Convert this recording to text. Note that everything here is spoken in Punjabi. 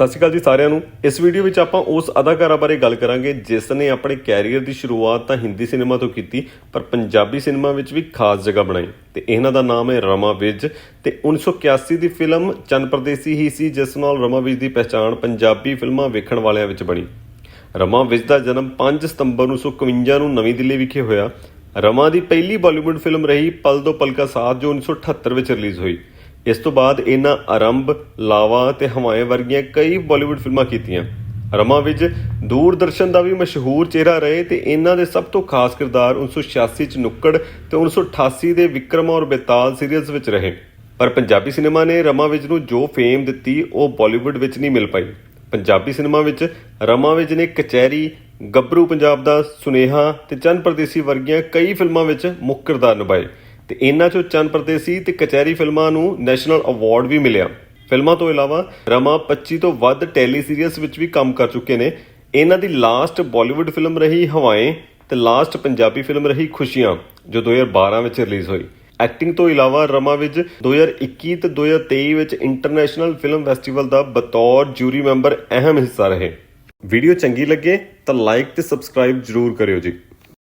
ਸਤਿ ਸ਼੍ਰੀ ਅਕਾਲ ਜੀ ਸਾਰਿਆਂ ਨੂੰ। ਇਸ ਵੀਡੀਓ ਵਿੱਚ ਆਪਾਂ ਉਸ ਅਦਾਕਾਰਾ ਬਾਰੇ ਗੱਲ ਕਰਾਂਗੇ, ਜਿਸ ਨੇ ਆਪਣੇ ਕੈਰੀਅਰ ਦੀ ਸ਼ੁਰੂਆਤ ਤਾਂ ਹਿੰਦੀ ਸਿਨੇਮਾ ਤੋਂ ਕੀਤੀ, ਪਰ ਪੰਜਾਬੀ ਸਿਨੇਮਾ ਵਿੱਚ ਵੀ ਖਾਸ ਜਗ੍ਹਾ ਬਣਾਈ। ਤੇ ਇਹਨਾਂ ਦਾ ਨਾਮ ਹੈ ਰਮਾ ਵਿਜ ਤੇ 1981 ਦੀ ਫਿਲਮ ਚੰਨ ਪ੍ਰਦੇਸੀ ਹੀ ਸੀ, ਜਿਸ ਨਾਲ ਰਮਾ ਵਿਜ ਦੀ ਪਹਿਚਾਣ ਪੰਜਾਬੀ ਫਿਲਮਾਂ ਵੇਖਣ ਵਾਲਿਆਂ ਵਿੱਚ ਬਣੀ। ਰਮਾ ਵਿਜ ਦਾ ਜਨਮ 5 ਸਤੰਬਰ 1951 ਨੂੰ ਨਵੀਂ ਦਿੱਲੀ ਵਿਖੇ ਹੋਇਆ। ਰਮਾ ਦੀ ਪਹਿਲੀ ਬਾਲੀਵੁੱਡ ਫਿਲਮ ਰਹੀ ਪਲ ਦੋ ਪਲ ਕਾ ਸਾਥ, ਜੋ 1978 ਵਿੱਚ ਰਿਲੀਜ਼ ਹੋਈ। ਇਸ ਤੋਂ ਬਾਅਦ ਇਹਨਾਂ ਆਰੰਭ, ਲਾਵਾ ਤੇ ਹਵਾਏ ਵਰਗੀਆਂ ਕਈ ਬਾਲੀਵੁੱਡ ਫਿਲਮਾਂ ਕੀਤੀਆਂ। ਰਮਾ ਵਿਜ ਦੂਰਦਰਸ਼ਨ ਦਾ ਵੀ ਮਸ਼ਹੂਰ ਚਿਹਰਾ ਰਹੇ ਤੇ ਇਹਨਾਂ ਦੇ ਸਭ ਤੋਂ ਖਾਸ ਕਿਰਦਾਰ 1986 ਚ ਨੁੱਕੜ ਤੇ 1988 ਦੇ ਵਿਕਰਮ ਔਰ ਬੇਤਾਲ ਸੀਰੀਅਲਸ ਵਿੱਚ ਰਹੇ। ਪਰ ਪੰਜਾਬੀ ਸਿਨੇਮਾ ਨੇ ਰਮਾ ਵਿਜ ਨੂੰ ਜੋ ਫੇਮ ਦਿੱਤੀ, ਉਹ ਬਾਲੀਵੁੱਡ ਵਿੱਚ ਨਹੀਂ ਮਿਲ ਪਾਈ। ਪੰਜਾਬੀ ਸਿਨੇਮਾ ਵਿੱਚ ਰਮਾ ਵਿਜ ਨੇ ਕਚਹਿਰੀ, ਗੱਭਰੂ ਪੰਜਾਬ ਦਾ ਸੁਨੇਹਾ ਤੇ ਚੰਨ ਪਰਦੇਸੀ ਵਰਗੀਆਂ ਕਈ ਫਿਲਮਾਂ ਵਿੱਚ ਮੁੱਖ ਕਿਰਦਾਰ ਨਿਭਾਏ। ਤੇ ਇਹਨਾਂ ਚੋਂ ਚੰਨ ਪਰਦੇਸੀ ਤੇ ਕਚਹਿਰੀ ਫਿਲਮਾਂ ਨੂੰ ਨੈਸ਼ਨਲ ਅਵਾਰਡ ਵੀ ਮਿਲਿਆ। ਫਿਲਮਾਂ ਤੋਂ ਇਲਾਵਾ ਰਮਾ 25 ਤੋਂ ਵੱਧ ਟੈਲੀ ਸੀਰੀਅਲਸ ਵਿੱਚ ਵੀ ਕੰਮ ਕਰ ਚੁੱਕੇ ਨੇ। ਇਹਨਾਂ ਦੀ ਲਾਸਟ ਬਾਲੀਵੁੱਡ ਫਿਲਮ ਰਹੀ ਹਵਾਏ ਤੇ ਲਾਸਟ ਪੰਜਾਬੀ ਫਿਲਮ ਰਹੀ ਖੁਸ਼ੀਆਂ, ਜੋ 2012 ਵਿੱਚ ਰਿਲੀਜ਼ ਹੋਈ। ਐਕਟਿੰਗ ਤੋਂ ਇਲਾਵਾ ਰਮਾ ਵਿਜ 2021 ਤੇ 2023 ਵਿੱਚ ਇੰਟਰਨੈਸ਼ਨਲ ਫਿਲਮ ਫੈਸਟੀਵਲ ਦਾ ਬਤੌਰ ਜੂਰੀ ਮੈਂਬਰ ਅਹਿਮ ਹਿੱਸਾ ਰਹੇ। ਵੀਡੀਓ ਚੰਗੀ ਲੱਗੇ ਤਾਂ ਲਾਈਕ ਤੇ ਸਬਸਕ੍ਰਾਈਬ ਜਰੂਰ ਕਰਿਓ ਜੀ।